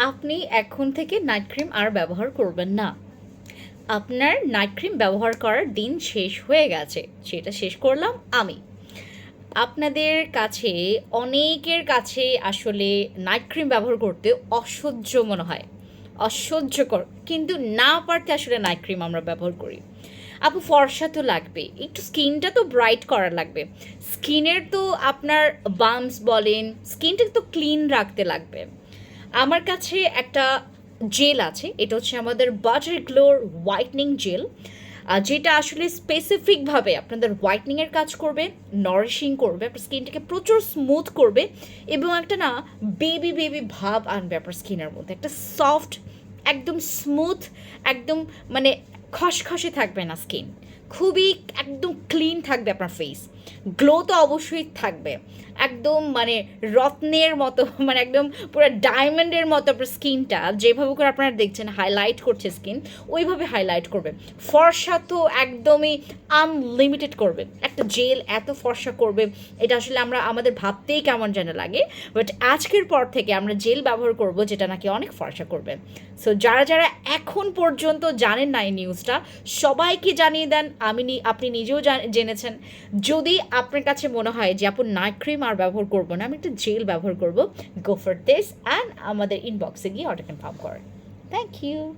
আপনি এখন থেকে নাইট ক্রিম আর ব্যবহার করবেন না। আপনার নাইট ক্রিম ব্যবহার করার দিন শেষ হয়ে গেছে। সেটা শেষ করলাম আমি। আপনাদের কাছে, অনেকের কাছে আসলে নাইট ক্রিম ব্যবহার করতে অসহ্য মনে হয়। অসহ্যকর। কিন্তু না পারতে আসলে নাইট ক্রিম আমরা ব্যবহার করি। আপু, ফর্সা তো লাগবে। একটু স্কিনটা তো ব্রাইট করা লাগবে। স্কিনের তো আপনার বামস বলেন, স্কিনটা তো ক্লিন রাখতে লাগবে। আমার কাছে একটা জেল আছে। এটা হচ্ছে আমাদের বাটার গ্লোর হোয়াইটনিং জেল। যেটা আসলে স্পেসিফিকভাবে আপনাদের হোয়াইটনিংয়ের কাজ করবে নারিশিং করবে, আপনার স্কিনটাকে প্রচুর স্মুথ করবে এবং একটা না বেবি বেবি ভাব আনবে আপনার স্কিনের মধ্যে। একটা সফট একদম স্মুথ একদম মানে খসখসে থাকবে না স্কিন খুবই একদম ক্লিন থাকবে আপনার ফেস গ্লো তো অবশ্যই থাকবে। একদম মানে রত্নের মতো মানে একদম পুরো ডায়মন্ডের মতো আপনার স্কিনটা যেভাবে করে আপনারা দেখছেন হাইলাইট করছে স্কিন ওইভাবে হাইলাইট করবে। ফর্সা তো একদমই আনলিমিটেড করবে। একটা জেল এত ফর্সা করবে, এটা আসলে আমরা, আমাদের ভাবতেই কেমন যেন লাগে। বাট আজকের পর থেকে আমরা জেল ব্যবহার করব, যেটা নাকি অনেক ফর্সা করবে। সো যারা যারা এখন পর্যন্ত জানেন না এই নিউজটা সবাইকে জানিয়ে দেন আমি আপনি নিজেও জান- জেনেছেন। যদি আপনার কাছে মনে হয় যে আপনি নাইট ক্রিম আর ব্যবহার করব না, আমি একটু জেল ব্যবহার করব গো ফর দিস অ্যান্ড আমাদের ইনবক্সে গিয়ে অর্ডার কনফার্ম করেন। Thank you